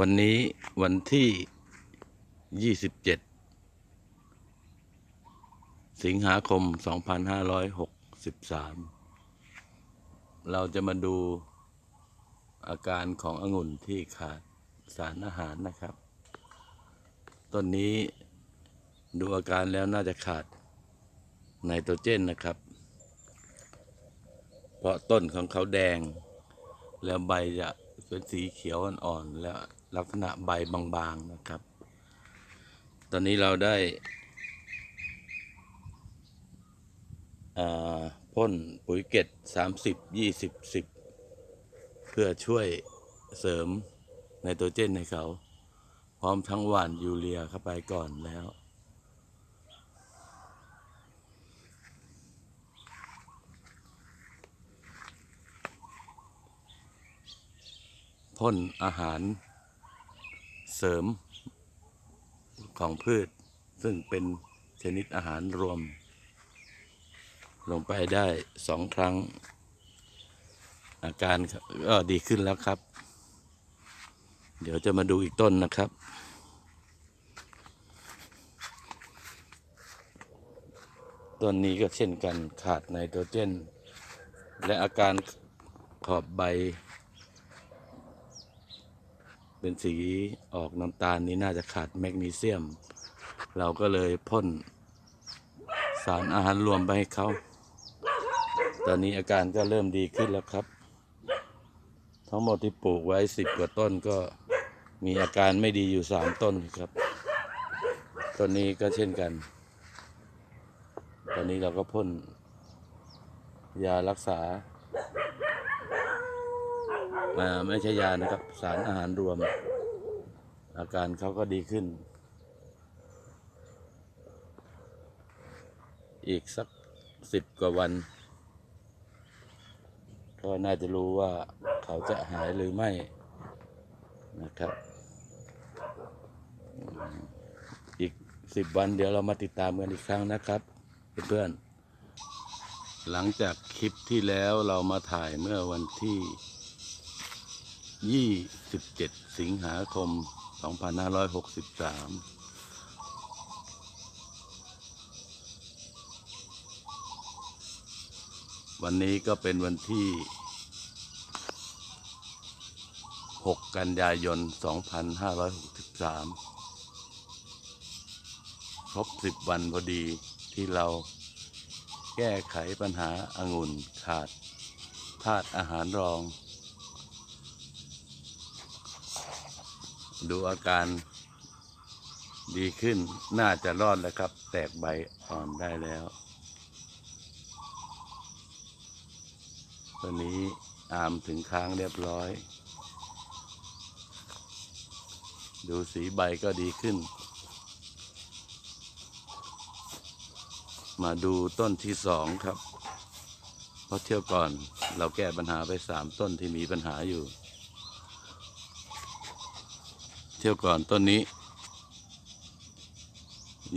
วันนี้วันที่ 27 สิงหาคม 2563 เราจะมาดูอาการขององุ่นที่ขาดสารอาหารนะครับ ต้นนี้ดูอาการแล้วน่าจะขาดไนโตรเจนนะครับ เพราะต้นของเขาแดง แล้วใบจะเป็นสีเขียวอ่อนๆแล้ว ลักษณะใบบางๆนะครับ ตอนนี้เราได้พ่นปุ๋ยเกต30 20 10 เพื่อช่วยเสริมไนโตรเจนให้เขา พร้อมทั้งหว่านยูเรียเข้าไปก่อนแล้วพ่นอาหาร เสริมของพืช ซึ่งเป็นชนิดอาหารรวม ลงไปได้สองครั้ง อาการก็ดีขึ้นแล้วครับ เดี๋ยวจะมาดูอีกต้นนะครับ ต้นนี้ก็เช่นกันขาดไนโตรเจน และอาการขอบใบ เป็นสีออกน้ำตาลนี้น่าจะขาดแมกนีเซียม เราก็เลยพ่นสารอาหารรวมไปให้เขา ตอนนี้อาการก็เริ่มดีขึ้นแล้วครับ ทั้งหมดที่ปลูกไว้สิบกว่าต้นก็มีอาการไม่ดีอยู่สามต้นครับ ต้นนี้ก็เช่นกัน ตอนนี้เราก็พ่นยารักษาอ่า ไม่ใช่ยานะครับ สารอาหารรวม อาการเขาก็ดีขึ้น อีกสักสิบกว่าวัน ก็น่าจะรู้ว่าเขาจะหายหรือไม่นะครับ อีกสิบวันเดี๋ยวเรามาติดตามกันอีกครั้งนะครับ เพื่อนๆหลังจากคลิปที่แล้วเรามาถ่ายเมื่อวันที่ 27 สิงหาคม 2563วันนี้ก็เป็นวันที่ 6 กันยายน 2563 ครบ 10 วันพอดีที่เราแก้ไขปัญหาอางุ่นขาดธาตุอาหารรอง ดูอาการดีขึ้นน่าจะรอดแล้วครับ แตกใบอ่อนได้แล้วตัวนี้อามถึงค้างเรียบร้อย ดูสีใบก็ดีขึ้น มาดูต้นที่สองครับ เพราะเที่ยวก่อนเราแก้ปัญหาไปสามต้นที่มีปัญหาอยู่ เที่ยวก่อนต้นนี้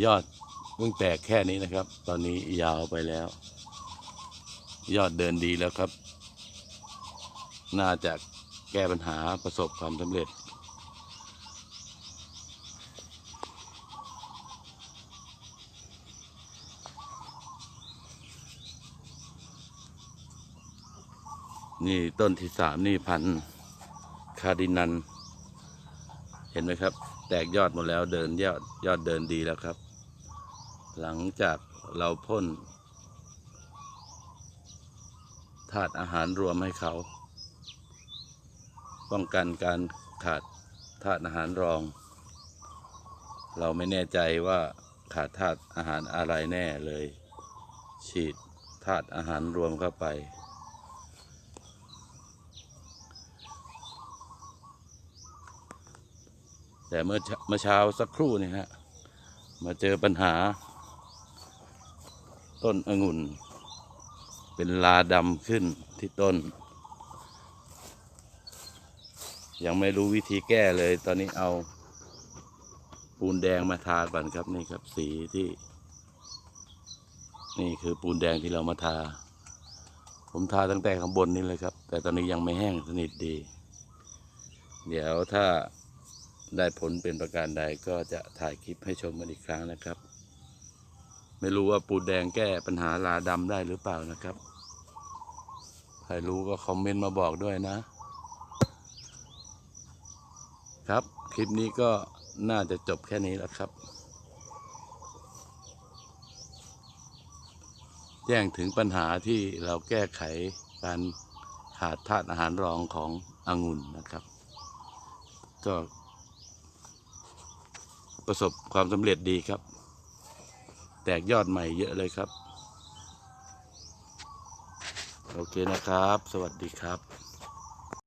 ยอดเพิ่งแตกแค่นี้นะครับ ตอนนี้ยาวไปแล้ว ยอดเดินดีแล้วครับ น่าจะแก้ปัญหาประสบความสำเร็จ นี่ต้นที่สามนี่พันคาร์ดินัน ห็นไหมครับ แตกยอดหมดแล้วเดินยอดยอดเดินดีแล้วครับ หลังจากเราพ่นธาตุอาหารรวมให้เขา ป้องกันการขาดธาตุอาหารรอง เราไม่แน่ใจว่าขาดธาตุอาหารอะไรแน่เลย ฉีดธาตุอาหารรวมเข้าไป แต่เมื่อเช้าเมื่อเช้าสักครู่นี่ฮะมาเจอปัญหา ต้นองุ่น เป็นลาดำขึ้นที่ต้น ยังไม่รู้วิธีแก้เลย ตอนนี้เอาปูนแดงมาทาก่อนครับนี่ครับสีที่ นี่คือปูนแดงที่เรามาทา ผมทาตั้งแต่ข้างบนนี่เลยครับ แต่ตอนนี้ยังไม่แห้งสนิทดี เดี๋ยวถ้า ได้ผลเป็นประการใดก็จะถ่ายคลิปให้ชมกันอีกครั้งนะครับ ไม่รู้ว่าปูแดงแก้ปัญหาลาดำได้หรือเปล่านะครับ ใครรู้ก็คอมเมนต์มาบอกด้วยนะ ครับคลิปนี้ก็น่าจะจบแค่นี้แล้วครับ แจ้งถึงปัญหาที่เราแก้ไขการขาดธาตุอาหารรองขององุ่นนะครับ ก็ ประสบความสำเร็จดีครับ แตกยอดใหม่เยอะเลยครับ โอเคนะครับ สวัสดีครับ